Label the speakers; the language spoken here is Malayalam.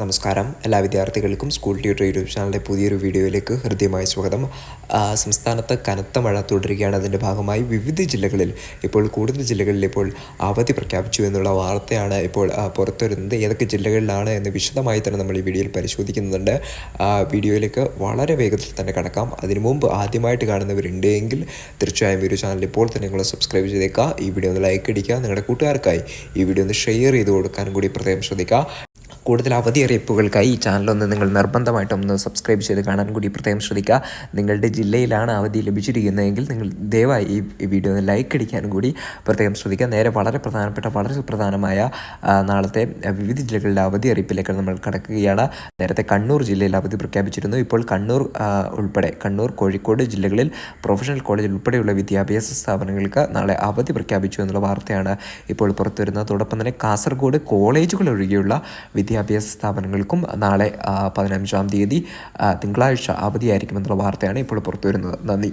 Speaker 1: നമസ്കാരം. എല്ലാ വിദ്യാർത്ഥികൾക്കും സ്കൂൾ ട്യൂട്ടർ യൂട്യൂബ് ചാനലിന്റെ പുതിയൊരു വീഡിയോയിലേക്ക് ഹൃദ്യമായ സ്വാഗതം. സംസ്ഥാനത്ത് കനത്ത മഴ തുടരുകയാണ്. അതിന്റെ ഭാഗമായി വിവിധ ജില്ലകളിൽ ഇപ്പോൾ കൂടുതൽ ജില്ലകളിൽ ഇപ്പോൾ അവധി പ്രഖ്യാപിച്ചു എന്നുള്ള വാർത്തയാണ് ഇപ്പോൾ പുറത്തുവരുന്നത്. ഏതൊക്കെ ജില്ലകളിലാണ് എന്ന് വിശദമായി തന്നെ നമ്മൾ ഈ വീഡിയോയിൽ പരിശോധിക്കുന്നുണ്ട്. വീഡിയോയിലേക്ക് വളരെ വേഗത്തിൽ തന്നെ കടക്കാം. അതിനു മുമ്പ് ആദ്യമായിട്ട് കാണുന്നവരുണ്ട് എങ്കിൽ തീർച്ചയായും ഒരു ചാനൽ ഇപ്പോൾ തന്നെ നിങ്ങൾ സബ്സ്ക്രൈബ് ചെയ്തേക്കുക. ഈ വീഡിയോ ഒന്ന് ലൈക്ക് അടിക്കുക. നിങ്ങളുടെ കൂട്ടുകാർക്കായി ഈ വീഡിയോ ഒന്ന് ഷെയർ ചെയ്ത് കൊടുക്കാനും കൂടി പ്രത്യേകം ശ്രദ്ധിക്കുക. കൂടുതൽ അവധി അറിയിപ്പുകൾക്കായി ഈ ചാനലൊന്ന് നിങ്ങൾ നിർബന്ധമായിട്ടും ഒന്ന് സബ്സ്ക്രൈബ് ചെയ്ത് കാണാൻ കൂടി പ്രത്യേകം ശ്രദ്ധിക്കുക. നിങ്ങളുടെ ജില്ലയിലാണ് അവധി ലഭിച്ചിരിക്കുന്നതെങ്കിൽ നിങ്ങൾ ദയവായി ഈ വീഡിയോ ഒന്ന് ലൈക്ക് അടിക്കാനും കൂടി പ്രത്യേകം ശ്രദ്ധിക്കുക. നേരെ വളരെ പ്രധാനപ്പെട്ട വളരെ സുപ്രധാനമായ നാളത്തെ വിവിധ ജില്ലകളിലെ അവധി അറിയിപ്പിലേക്ക് നമ്മൾ കടക്കുകയാണ്. നേരത്തെ കണ്ണൂർ ജില്ലയിൽ അവധി പ്രഖ്യാപിച്ചിരുന്നു. ഇപ്പോൾ കണ്ണൂർ ഉൾപ്പെടെ കണ്ണൂർ കോഴിക്കോട് ജില്ലകളിൽ പ്രൊഫഷണൽ കോളേജിൽ ഉൾപ്പെടെയുള്ള വിദ്യാഭ്യാസ സ്ഥാപനങ്ങൾക്ക് നാളെ അവധി പ്രഖ്യാപിച്ചു എന്നുള്ള വാർത്തയാണ് ഇപ്പോൾ പുറത്തുവരുന്നത്. അതോടൊപ്പം തന്നെ കാസർഗോഡ് കോളേജുകൾ ഒഴികെയുള്ള വിദ്യാഭ്യാസ സ്ഥാപനങ്ങൾക്കും നാളെ പതിനഞ്ചാം തീയതി തിങ്കളാഴ്ച അവധിയായിരിക്കുമെന്നുള്ള വാർത്തയാണ് ഇപ്പോൾ പുറത്തു വരുന്നത് നന്ദി.